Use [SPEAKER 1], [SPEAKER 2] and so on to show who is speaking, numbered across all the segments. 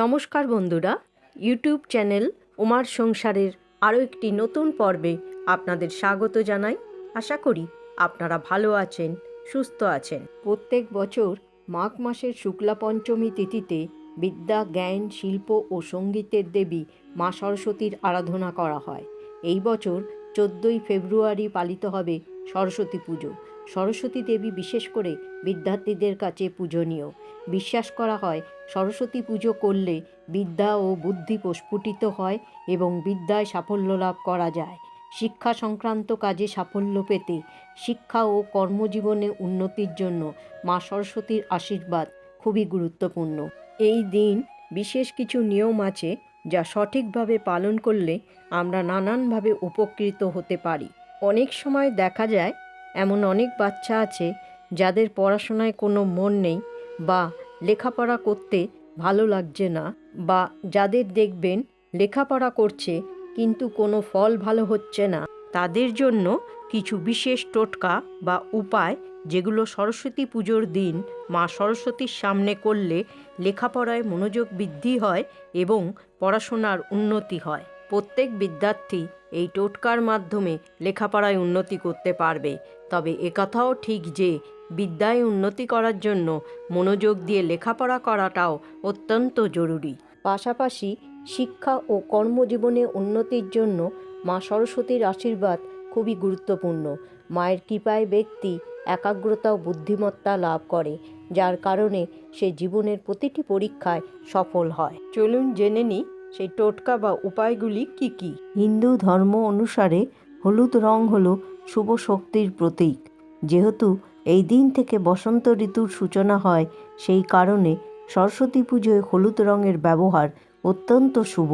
[SPEAKER 1] নমস্কার বন্ধুরা YouTube channel উমার সংসারের আরও একটি নতুন পর্বে আপনাদের স্বাগত জানাই। আশা করি আপনারা ভালো আছেন, সুস্থ আছেন। প্রত্যেক বছর মাঘ মাসের শুক্লা পঞ্চমী তিথিতে বিদ্যা, জ্ঞান, শিল্প ও সঙ্গীতের দেবী মা সরস্বতীর আরাধনা করা হয়। এই বছর চোদ্দোই ফেব্রুয়ারি পালিত হবে সরস্বতী পুজো। সরস্বতী দেবী বিশেষ করে বিদ্যার্থীদের কাছে পূজনীয়। বিশ্বাস করা হয়, সরস্বতী পুজো করলে বিদ্যা ও বুদ্ধি প্রস্ফুটিত হয় এবং বিদ্যায় সাফল্য লাভ করা যায়। শিক্ষা সংক্রান্ত কাজে সাফল্য পেতে শিক্ষা ও কর্মজীবনে উন্নতির জন্য মা সরস্বতীর আশীর্বাদ খুবই গুরুত্বপূর্ণ। এই দিন বিশেষ কিছু নিয়ম আছে যা সঠিকভাবে পালন করলে আমরা নানানভাবে উপকৃত হতে পারি। অনেক সময় দেখা যায় এমন অনেক বাচ্চা আছে যাদের পড়াশোনায় কোনো মন নেই বা লেখাপড়া করতে ভালো লাগছে না বা যাদের দেখবেন লেখাপড়া করছে কিন্তু কোনো ফল ভালো হচ্ছে না। তাদের জন্য কিছু বিশেষ টোটকা বা উপায় যেগুলো সরস্বতী পুজোর দিন মা সরস্বতীর সামনে করলে লেখাপড়ায় মনোযোগ বৃদ্ধি হয় এবং পড়াশোনার উন্নতি হয়। প্রত্যেক বিদ্যার্থী এই টোটকার মাধ্যমে লেখাপড়ায় উন্নতি করতে পারবে। তবে একথাও ঠিক যে বিদ্যায় উন্নতি করার জন্য মনোযোগ দিয়ে লেখাপড়া করাটাও অত্যন্ত জরুরি। পাশাপাশি শিক্ষা ও কর্মজীবনে উন্নতির জন্য মা সরস্বতীর আশীর্বাদ খুবই গুরুত্বপূর্ণ। মায়ের কৃপায় ব্যক্তি একাগ্রতা ও বুদ্ধিমত্তা লাভ করে, যার কারণে সে জীবনের প্রতিটি পরীক্ষায় সফল হয়। চলুন জেনে নিই সেই টোটকা বা উপায়গুলি কি কি? হিন্দু ধর্ম অনুসারে হলুদ রং হল শুভ শক্তির প্রতীক। যেহেতু এই দিন থেকে বসন্ত ঋতুর সূচনা হয়, সেই কারণে সরস্বতী পুজোয় হলুদ রঙের ব্যবহার অত্যন্ত শুভ।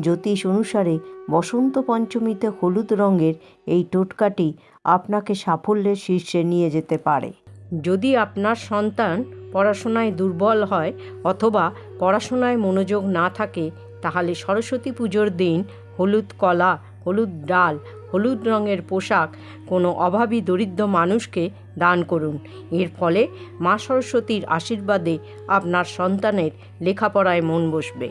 [SPEAKER 1] জ্যোতিষ অনুসারে বসন্ত পঞ্চমীতে হলুদ রঙের এই টোটকাটি আপনাকে সাফল্যের শীর্ষে নিয়ে যেতে পারে। যদি আপনার সন্তান পড়াশোনায় দুর্বল হয় অথবা পড়াশোনায় মনোযোগ না থাকে তাহলে সরস্বতী পুজোর দিন হলুদ কলা হলুদ ডাল হলুদ রঙের পোশাক কোনো অভাবী দরিদ্র মানুষকে দান করুন। এর ফলে মা সরস্বতীর আশীর্বাদে আপনার সন্তানের লেখাপড়ায় মন বসবে।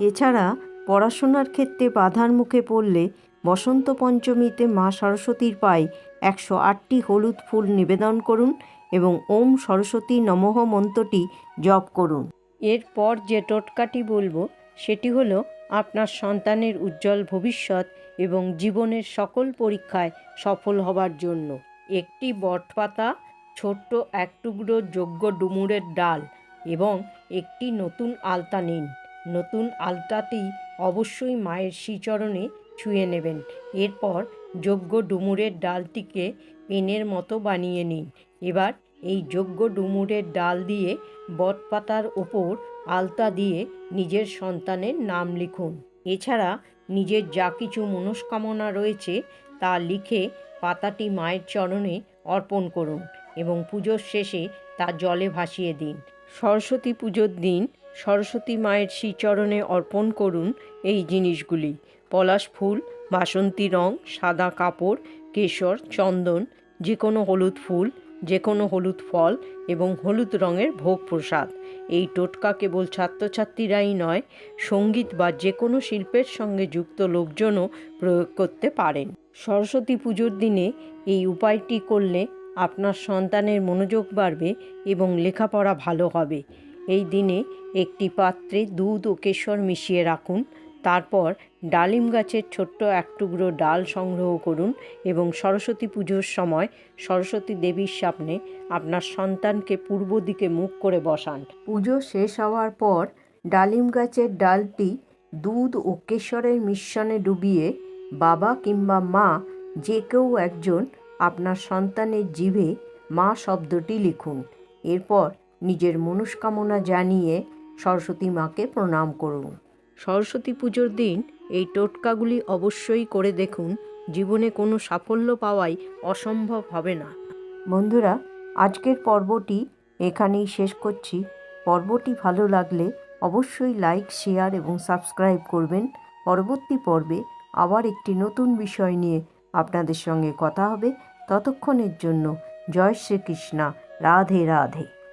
[SPEAKER 1] এছাড়া পড়াশোনার ক্ষেত্রে বাধার মুখে পড়লে বসন্ত পঞ্চমীতে মা সরস্বতীর পায়ে একশো আটটি হলুদ ফুল নিবেদন করুন এবং ওম সরস্বতী নমঃ মন্ত্রটি জপ করুন। এরপর যে টোটকাটি বলব সেটি হলো আপনার সন্তানের উজ্জ্বল ভবিষ্যৎ এবং জীবনের সকল পরীক্ষায় সফল হবার জন্য। একটি বটপাতা, ছোট্ট এক টুকরো যোগ্য ডুমুরের ডাল এবং একটি নতুন আলতা নিন। নতুন আলতাটি অবশ্যই মায়ের শ্রীচরণে ছুঁয়ে নেবেন। এরপর যোগ্য ডুমুরের ডালটিকে পেনের মতো বানিয়ে নিন। এবার এই যোগ্য ডুমুরের ডাল দিয়ে বটপাতার ওপর আলতা দিয়ে নিজের সন্তানের নাম লিখুন। এছাড়া নিজের যা কিছু মনস্কামনা রয়েছে তা লিখে পাতাটি মায়ের চরণে অর্পণ করুন এবং পুজোর শেষে তা জলে ভাসিয়ে দিন। সরস্বতী পুজোর দিন সরস্বতী মায়ের শ্রীচরণে অর্পণ করুন এই জিনিসগুলি। পলাশ ফুল, বাসন্তী রং, সাদা কাপড়, কেশর, চন্দন যে কোনো হলুদ ফুল যে কোনো হলুদ ফল এবং হলুদ রঙের ভোগ প্রসাদ। এই টোটকা কেবল ছাত্রছাত্রীরাই নয়, সংগীত বা যে কোনো শিল্পের সঙ্গে যুক্ত লোকজনও প্রয়োগ করতে পারেন। সরস্বতী পুজোর দিনে এই উপায়টি করলে আপনার সন্তানের মনোযোগ বাড়বে এবং লেখাপড়া ভালো হবে। এই দিনে একটি পাত্রে দুধ ও কেশর মিশিয়ে রাখুন। তারপর ডালিম গাছের ছোট্ট এক টুকরো ডাল সংগ্রহ করুন এবং সরস্বতী পুজোর সময় সরস্বতী দেবীর সামনে আপনার সন্তানকে পূর্ব দিকে মুখ করে বসান। পুজো শেষ হওয়ার পর ডালিম গাছের ডালটি দুধ ও কেশরের মিশ্রণে ডুবিয়ে বাবা কিংবা মা যে কেউ একজন আপনার সন্তানের জিভে মা শব্দটি লিখুন। এরপর নিজের মনস্কামনা জানিয়ে সরস্বতী মাকে প্রণাম করুন। সরস্বতী পুজোর দিন এই টোটকাগুলি অবশ্যই করে দেখুন, জীবনে কোনো সাফল্য পাওয়াই অসম্ভব হবে না। বন্ধুরা, আজকের পর্বটি এখানেই শেষ করছি। পর্বটি ভালো লাগলে অবশ্যই লাইক, শেয়ার এবং সাবস্ক্রাইব করবেন। পরবর্তী পর্বে আবার একটি নতুন বিষয় নিয়ে আপনাদের সঙ্গে কথা হবে। ততক্ষণের জন্য জয় শ্রীকৃষ্ণা। রাধে রাধে।